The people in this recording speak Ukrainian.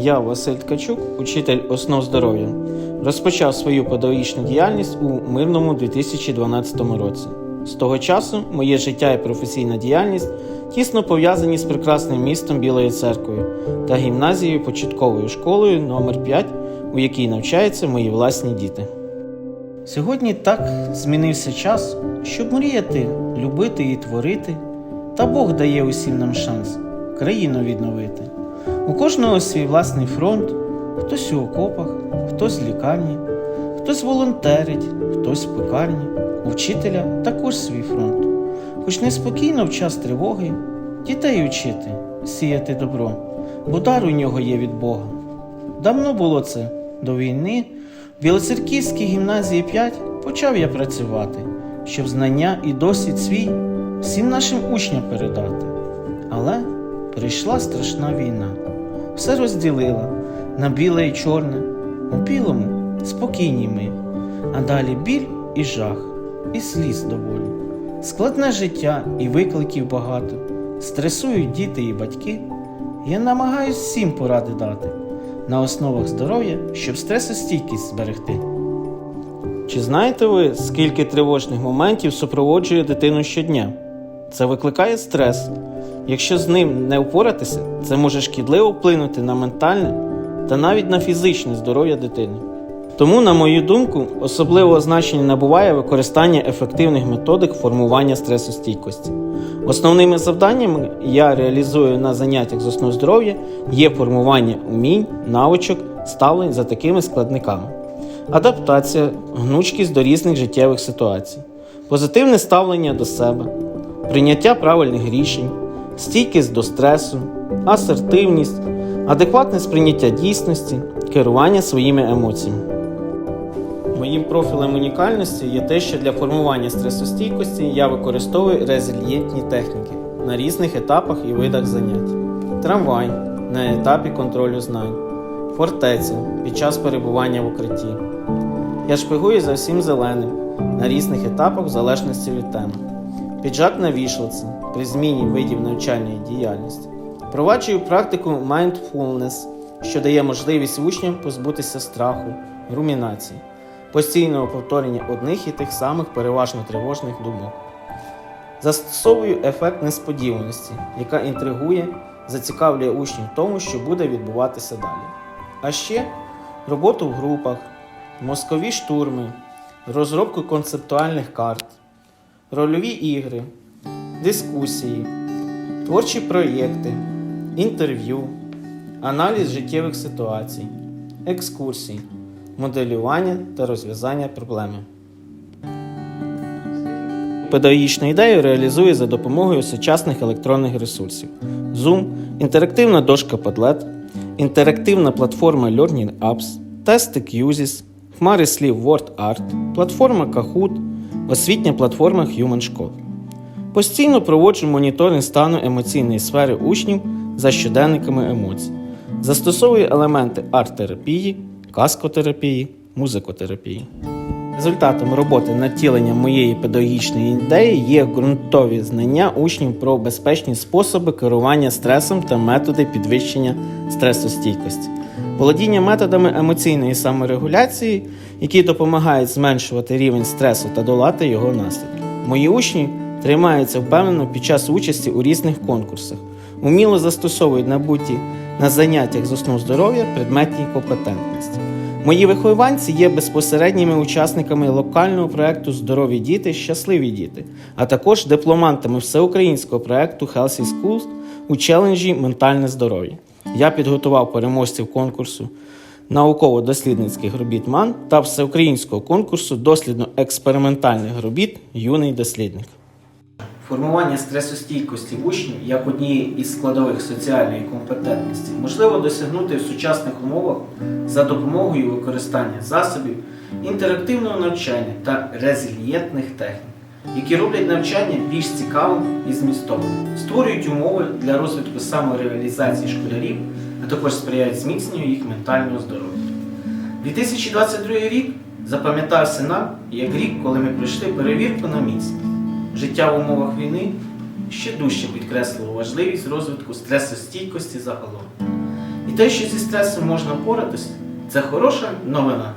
Я, Василь Ткачук, учитель основ здоров'я, розпочав свою педагогічну діяльність у мирному 2012 році. З того часу моє життя і професійна діяльність тісно пов'язані з прекрасним містом Білою церквою та гімназією початковою школою номер 5 у якій навчаються мої власні діти. Сьогодні так змінився час, щоб мріяти, любити і творити, та Бог дає усім нам шанс країну відновити. У кожного свій власний фронт, хтось у окопах, хтось в лікарні, хтось волонтерить, хтось в пекарні, у вчителя також свій фронт. Хоч неспокійно в час тривоги дітей учити, сіяти добро, бо дар у нього є від Бога. Давно було це до війни. В Білоцерківській гімназії 5 почав я працювати, щоб знання і досвід свій всім нашим учням передати. Але прийшла страшна війна, все розділила на біле і чорне, у білому спокійні ми, а далі біль і жах, і сліз доволі. Складне життя і викликів багато, стресують діти і батьки. Я намагаюсь всім поради дати на основах здоров'я, щоб стресостійкість зберегти. Чи знаєте ви, скільки тривожних моментів супроводжує дитину щодня? Це викликає стрес. Якщо з ним не впоратися, це може шкідливо вплинути на ментальне та навіть на фізичне здоров'я дитини. Тому, на мою думку, особливого значення набуває використання ефективних методик формування стресостійкості. Основними завданнями я реалізую на заняттях з основ здоров'я є формування умінь, навичок, ставлень за такими складниками, адаптація, гнучкість до різних життєвих ситуацій, позитивне ставлення до себе, прийняття правильних рішень, стійкість до стресу, асертивність, адекватне сприйняття дійсності, керування своїми емоціями. Моїм профілем унікальності є те, що для формування стресостійкості я використовую резильєнтні техніки на різних етапах і видах занять. Трамвай на етапі контролю знань, фортеця під час перебування в укритті. Я шпигую за всім зеленим на різних етапах в залежності від теми. Піджак на вішлиці при зміні видів навчальної діяльності. Впроваджую практику mindfulness, що дає можливість учням позбутися страху, румінації постійного повторення одних і тих самих переважно тривожних думок. Застосовую ефект несподіваності, яка інтригує, зацікавлює учнів в тому, що буде відбуватися далі. А ще роботу в групах, мозкові штурми, розробку концептуальних карт, рольові ігри, дискусії, творчі проєкти, інтерв'ю, аналіз життєвих ситуацій, екскурсій моделювання та розв'язання проблеми. Педагогічну ідею реалізує за допомогою сучасних електронних ресурсів: Zoom, інтерактивна дошка Padlet, інтерактивна платформа Learning Apps, тести QSIS, хмари слів WordArt, платформа Kahoot, освітня платформа HumanSchool. Постійно проводжу моніторинг стану емоційної сфери учнів за щоденниками емоцій. Застосовую елементи арт-терапії, каскотерапії, музикотерапії. Результатом роботи над тіленням моєї педагогічної ідеї є ґрунтові знання учнів про безпечні способи керування стресом та методи підвищення стресостійкості, володіння методами емоційної саморегуляції, які допомагають зменшувати рівень стресу та долати його наслідки. Мої учні тримаються впевнено під час участі у різних конкурсах, уміло застосовують набуті на заняттях з основ здоров'я предметні компетентності. Мої вихованці є безпосередніми учасниками локального проєкту Здорові діти, щасливі діти, а також дипломантами всеукраїнського проєкту Healthy Schools у челенджі Ментальне здоров'я. Я підготував переможців конкурсу науково-дослідницьких робіт МАН та всеукраїнського конкурсу дослідно-експериментальних робіт Юний дослідник. Формування стресостійкості учнів як однієї із складових соціальної компетентності можливо досягнути в сучасних умовах за допомогою використання засобів інтерактивного навчання та резильєнтних технік, які роблять навчання більш цікавим і змістовним, створюють умови для розвитку самореалізації школярів, а також сприяють зміцненню їх ментального здоров'я. 2022 рік запам'ятався нам як рік, коли ми пройшли перевірку на міцність. Життя в умовах війни ще дужче підкреслило важливість розвитку стресостійкості загалом. І те, що зі стресом можна впоратися, це хороша новина.